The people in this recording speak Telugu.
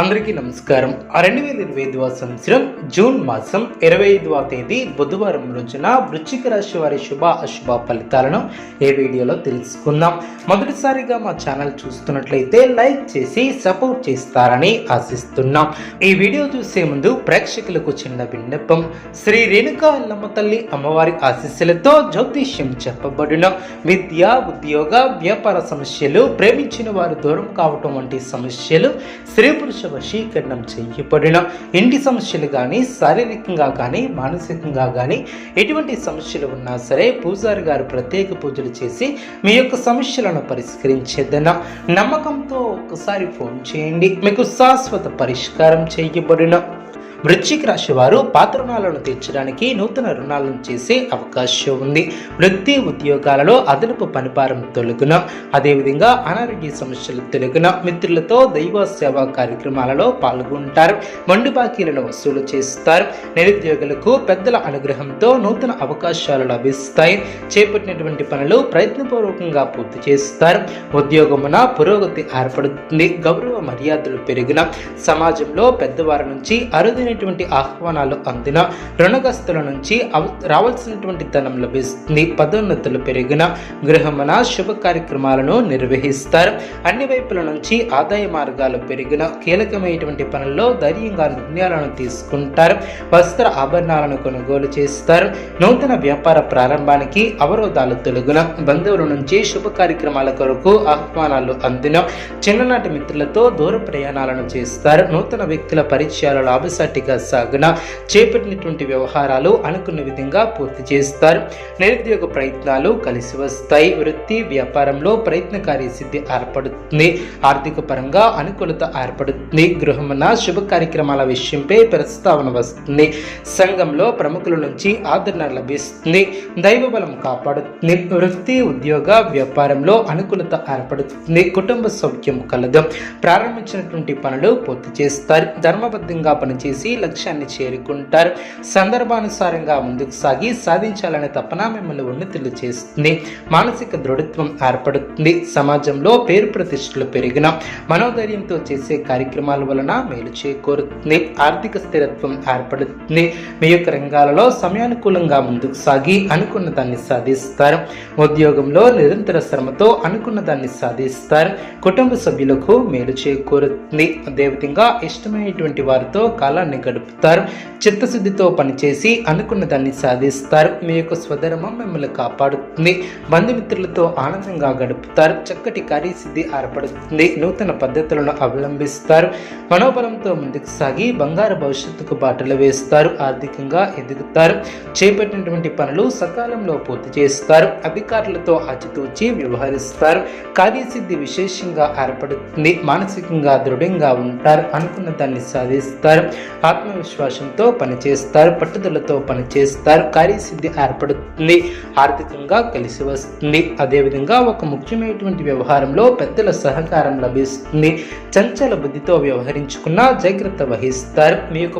అందరికీ నమస్కారం. రెండు వేల ఇరవై ఐదవ సంవత్సరం జూన్ మాసం ఇరవై ఐదవ తేదీ బుధవారం రోజున వృశ్చిక రాశి వారి శుభ అశుభ ఫలితాలను ఈ వీడియోలో తెలుసుకుందాం. మొదటిసారిగా మా ఛానల్ చూస్తున్నట్లయితే లైక్ చేసి సపోర్ట్ చేస్తారని ఆశిస్తున్నాం. ఈ వీడియో చూసే ముందు ప్రేక్షకులకు చిన్న విన్నపం. శ్రీ రేణుకా అల్లమ్మ తల్లి అమ్మవారి ఆశీస్సులతో జ్యోతిష్యం చెప్పబడిన. విద్య ఉద్యోగ వ్యాపార సమస్యలు ప్రేమించిన వారు దూరం కావటం వంటి సమస్యలు స్త్రీ పురుష వశీకరణం చేయబడిన ఇంటి సమస్యలు కానీ శారీరకంగా కానీ మానసికంగా కానీ ఎటువంటి సమస్యలు ఉన్నా సరే పూజారి గారు ప్రత్యేక పూజలు చేసి మీ యొక్క సమస్యలను పరిష్కరించేదన్న నమ్మకంతో ఒకసారి ఫోన్ చేయండి. మీకు శాశ్వత పరిష్కారం చేయబడిన వృశ్చిక రాశి వారు పాత రుణాలను తీర్చడానికి నూతన రుణాలను చేసే అవకాశం ఉంది. వృత్తి ఉద్యోగాలలో అదనపు పనిభారం తొలగున అదేవిధంగా అనారోగ్య సమస్యలు తొలగున మిత్రులతో దైవ సేవా కార్యక్రమాలలో పాల్గొంటారు. మండు బాకీలను వసూలు చేస్తారు. నిరుద్యోగులకు పెద్దల అనుగ్రహంతో నూతన అవకాశాలు లభిస్తాయి. చేపట్టినటువంటి పనులు ప్రయత్నపూర్వకంగా పూర్తి చేస్తారు. ఉద్యోగమున పురోగతి ఏర్పడుతుంది. గౌరవ మర్యాదలు పెరిగిన సమాజంలో పెద్దవారి నుంచి అరుదైన అరుదైనటువంటి ఆహ్వానాలు అందిన రుణగస్తుల నుంచి రావాల్సినటువంటి ధనం లభిస్తుంది. పదోన్నతులు పెరిగిన గృహమున శుభ కార్యక్రమాలను నిర్వహిస్తారు. అన్ని వైపుల నుంచి ఆదాయ మార్గాలు పెరిగిన కీలకమైనటువంటి పనుల్లో ధైర్యంగా నిర్ణయాలను తీసుకుంటారు. వస్త్ర ఆభరణాలను కొనుగోలు చేస్తారు. నూతన వ్యాపార ప్రారంభానికి అవరోధాలు తొలగిన బంధువుల నుంచి శుభ కార్యక్రమాల కొరకు ఆహ్వానాలు అందిన చిన్ననాటి మిత్రులతో దూర ప్రయాణాలను చేస్తారు. నూతన వ్యక్తుల పరిచయాలు లాభసాటిగా సాగున చేపట్టినటువంటి వ్యవహారాలు అనుకున్న విధంగా పూర్తి చేస్తారు. నిరుద్యోగ ప్రయత్నాలు కలిసి వస్తాయి. వృత్తి వ్యాపారంలో ప్రయత్నకారి సిద్ధి ఏర్పడుతుంది. ఆర్థిక పరంగా అనుకూలత ఏర్పడుతుంది. గృహమున శుభ కార్యక్రమాల విషయంపై ప్రస్తావన వస్తుంది. సంఘంలో ప్రముఖుల నుంచి ఆదరణ లభిస్తుంది. దైవ బలం కాపాడుతుంది. వృత్తి ఉద్యోగ వ్యాపారంలో అనుకూలత ఏర్పడుతుంది. కుటుంబ సౌఖ్యం కలదు. ప్రారంభించినటువంటి పనులు పూర్తి చేస్తారు. ధర్మబద్ధంగా పనిచేసి లక్ష్యాన్ని చేరుకుంటారు. సందర్భానుసారంగా ముందుకు సాగి సాధించాలనే తపన మిమ్మల్ని ఉన్నతులు చేస్తుంది. మానసిక దృఢత్వం ఏర్పడుతుంది. సమాజంలో పేరు ప్రతిష్టలు పెరిగిన మనోధైర్యంతో చేసే కార్యక్రమాల వలన మేలు చేకూరుతుంది. ఆర్థిక స్థిరత్వం ఏర్పడుతుంది. మీ యొక్క రంగాలలో సమయానుకూలంగా ముందుకు సాగి అనుకున్న దాన్ని సాధిస్తారు. ఉద్యోగంలో నిరంతర శ్రమతో అనుకున్న దాన్ని సాధిస్తారు. కుటుంబ సభ్యులకు మేలు చేకూరుతుంది. అదేవిధంగా ఇష్టమైనటువంటి వారితో కాలాన్ని గడుపుతారు చిత్తశుద్ధితో పనిచేసి అనుకున్న దాన్ని సాధిస్తారు. మీ యొక్క స్వధర్మం మిమ్మల్ని కాపాడుతుంది. బంధుమిత్రులతో ఆనందంగా గడుపుతారు. చక్కటి కార్యసిద్ధి ఏర్పడుతుంది. నూతన పద్ధతులను అవలంబిస్తారు. మనోబలంతో ముందుకు సాగి బంగారు భవిష్యత్తుకు బాటలు వేస్తారు. ఆర్థికంగా ఎదుగుతారు. చేపట్టినటువంటి పనులు సకాలంలో పూర్తి చేస్తారు. అధికారులతో ఆచితూచి వ్యవహరిస్తారు. కార్యసిద్ధి విశేషంగా ఏర్పడుతుంది. మానసికంగా దృఢంగా ఉంటారు. అనుకున్న దాన్ని సాధిస్తారు. ఆత్మవిశ్వాసంతో పనిచేస్తారు పట్టుదలతో పనిచేస్తారు కార్యసిద్ధి ఏర్పడుతుంది ఆర్థికంగా కలిసి వస్తుంది. అదేవిధంగా ఒక ముఖ్యమైనటువంటి వ్యవహారంలో పెద్దల సహకారం లభిస్తుంది. చంచల బుద్ధితో వ్యవహరించుకున్న జాగ్రత్త వహిస్తారు. మీ యొక్క